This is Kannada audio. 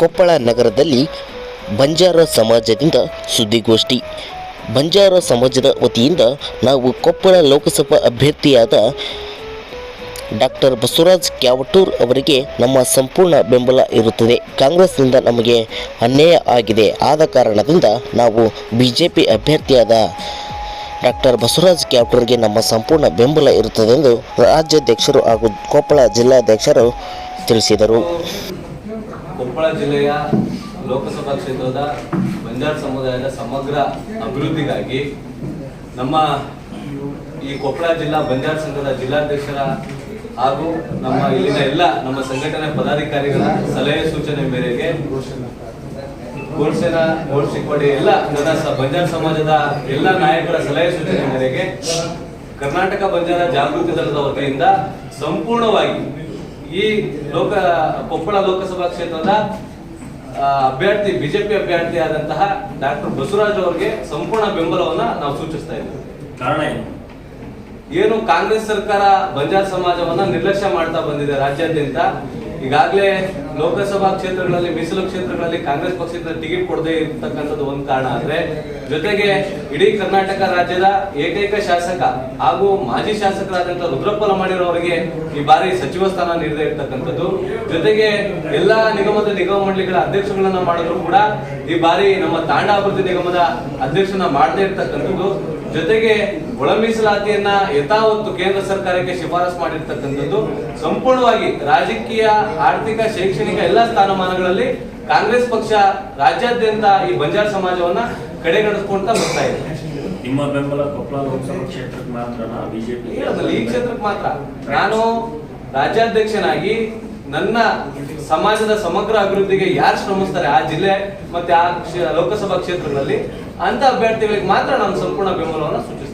ಕೊಪ್ಪಳ ನಗರದಲ್ಲಿ ಬಂಜಾರ ಸಮಾಜದಿಂದ ಸುದ್ದಿಗೋಷ್ಠಿ. ಬಂಜಾರ ಸಮಾಜದ ವತಿಯಿಂದ ನಾವು ಕೊಪ್ಪಳ ಲೋಕಸಭಾ ಅಭ್ಯರ್ಥಿಯಾದ ಡಾಕ್ಟರ್ ಬಸವರಾಜ್ ಕ್ಯಾವಟೂರ್ ಅವರಿಗೆ ನಮ್ಮ ಸಂಪೂರ್ಣ ಬೆಂಬಲ ಇರುತ್ತದೆ. ಕಾಂಗ್ರೆಸ್ನಿಂದ ನಮಗೆ ಅನ್ಯಾಯ ಆಗಿದೆ. ಆದ ಕಾರಣದಿಂದ ನಾವು ಬಿ ಜೆ ಪಿ ಅಭ್ಯರ್ಥಿಯಾದ ಡಾಕ್ಟರ್ ಬಸವರಾಜ್ ಕ್ಯಾವಟೂರ್ಗೆ ನಮ್ಮ ಸಂಪೂರ್ಣ ಬೆಂಬಲ ಇರುತ್ತದೆ ಎಂದು ರಾಜ್ಯಾಧ್ಯಕ್ಷರು ಹಾಗೂ ಕೊಪ್ಪಳ ಜಿಲ್ಲಾಧ್ಯಕ್ಷರು ತಿಳಿಸಿದರು. ಕೊಪ್ಪಳ ಜಿಲ್ಲೆಯ ಲೋಕಸಭಾ ಕ್ಷೇತ್ರದ ಬಂಜಾರ ಸಮುದಾಯದ ಸಮಗ್ರ ಅಭಿವೃದ್ಧಿಗಾಗಿ ನಮ್ಮ ಈ ಕೊಪ್ಪಳ ಜಿಲ್ಲಾ ಬಂಜಾರ ಸಂಘದ ಜಿಲ್ಲಾಧ್ಯಕ್ಷರ ಹಾಗೂ ನಮ್ಮ ಇಲ್ಲಿನ ಎಲ್ಲ ನಮ್ಮ ಸಂಘಟನೆ ಪದಾಧಿಕಾರಿಗಳ ಸಲಹೆ ಸೂಚನೆ ಮೇರೆಗೆ ಗೋಡ್ಸೆನ ಗೋಡ್ಸಿಕ್ವಾಡಿ ಎಲ್ಲ ನನ್ನ ಸ- ಬಂಜಾರ ಸಮಾಜದ ಎಲ್ಲ ನಾಯಕರ ಸಲಹೆ ಸೂಚನೆ ಮೇರೆಗೆ ಕರ್ನಾಟಕ ಬಂಜಾರ ಜಾಗೃತಿ ದಳದ ವತಿಯಿಂದ ಸಂಪೂರ್ಣವಾಗಿ ಈ ಲೋಕ ಕೊಪ್ಪಳ ಲೋಕಸಭಾ ಕ್ಷೇತ್ರದ ಅಭ್ಯರ್ಥಿ ಬಿಜೆಪಿ ಅಭ್ಯರ್ಥಿ ಆದಂತಹ ಡಾಕ್ಟರ್ ಬಸವರಾಜ್ ಅವರಿಗೆ ಸಂಪೂರ್ಣ ಬೆಂಬಲವನ್ನ ನಾವು ಸೂಚಿಸ್ತಾ ಇದ್ದೀವಿ. ಕಾರಣ ಏನು? ಏನು ಕಾಂಗ್ರೆಸ್ ಸರ್ಕಾರ ಬಂಜಾರ ಸಮಾಜವನ್ನ ನಿರ್ಲಕ್ಷ್ಯ ಮಾಡ್ತಾ ಬಂದಿದೆ ರಾಜ್ಯಾದ್ಯಂತ. ಈಗಾಗಲೇ ಲೋಕಸಭಾ ಕ್ಷೇತ್ರಗಳಲ್ಲಿ, ಮೀಸಲು ಕ್ಷೇತ್ರಗಳಲ್ಲಿ ಕಾಂಗ್ರೆಸ್ ಪಕ್ಷದಿಂದ ಟಿಕೆಟ್ ಕೊಡದೇ ಇರತಕ್ಕಂಥದ್ದು ಒಂದು ಕಾರಣ. ಆದ್ರೆ ಜೊತೆಗೆ ಇಡೀ ಕರ್ನಾಟಕ ರಾಜ್ಯದ ಏಕೈಕ ಶಾಸಕ ಹಾಗೂ ಮಾಜಿ ಶಾಸಕರಾದಂತಹ ರುದ್ರಪ್ಪ ಲಮಾಣಿರವರಿಗೆ ಈ ಬಾರಿ ಸಚಿವ ಸ್ಥಾನ ನೀಡದೇ ಇರ್ತಕ್ಕಂಥದ್ದು. ಜೊತೆಗೆ ಎಲ್ಲಾ ನಿಗಮದ ನಿಗಮ ಮಂಡಳಿಗಳ ಅಧ್ಯಕ್ಷಗಳನ್ನ ಮಾಡಿದ್ರು ಕೂಡ ಈ ಬಾರಿ ನಮ್ಮ ತಾಂಡ ಅಭಿವೃದ್ಧಿ ನಿಗಮದ ಅಧ್ಯಕ್ಷನ ಮಾಡದೇ ಇರ್ತಕ್ಕಂಥದ್ದು. ಜೊತೆಗೆ ಒಳ ಮೀಸಲಾತಿಯನ್ನ ಯಥಾವತ್ತು ಕೇಂದ್ರ ಸರ್ಕಾರಕ್ಕೆ ಶಿಫಾರಸ್ ಮಾಡಿರ್ತಕ್ಕಂಥದ್ದು ಸಂಪೂರ್ಣವಾಗಿ ರಾಜಕೀಯ ಆರ್ಥಿಕ ಶೈಕ್ಷಣಿಕ ಎಲ್ಲಾ ಸ್ಥಾನಮಾನಗಳಲ್ಲಿ ಕಾಂಗ್ರೆಸ್ ಪಕ್ಷ ರಾಜ್ಯಾದ್ಯಂತ ಈ ಬಂಜಾರ ಸಮಾಜವನ್ನ ಕಡೆಗಣಿಸ್ಕೊಂತ ಬರ್ತಾ ಇದೆ. ನಿಮ್ಮ ಬೆಂಬಲ ಕೊಪ್ಪಳ ಲೋಕಸಭಾ ಕ್ಷೇತ್ರಕ್ಕೆ ಮಾತ್ರ ಬಿಜೆಪಿ ಈ ಕ್ಷೇತ್ರಕ್ಕೆ ಮಾತ್ರ. ನಾನು ರಾಜ್ಯಾಧ್ಯಕ್ಷನಾಗಿ ನನ್ನ ಸಮಾಜದ ಸಮಗ್ರ ಅಭಿವೃದ್ಧಿಗೆ ಯಾರು ಶ್ರಮಿಸ್ತಾರೆ? ಆ ಜಿಲ್ಲೆ ಮತ್ತೆ ಆ ಲೋಕಸಭಾ ಕ್ಷೇತ್ರದಲ್ಲಿ ಅಂತ ಅಭ್ಯರ್ಥಿಗಳಿಗೆ ಮಾತ್ರ ನಾನು ಸಂಪೂರ್ಣ ಬೆಂಬಲವನ್ನು ಸೂಚಿಸ್ತೇನೆ.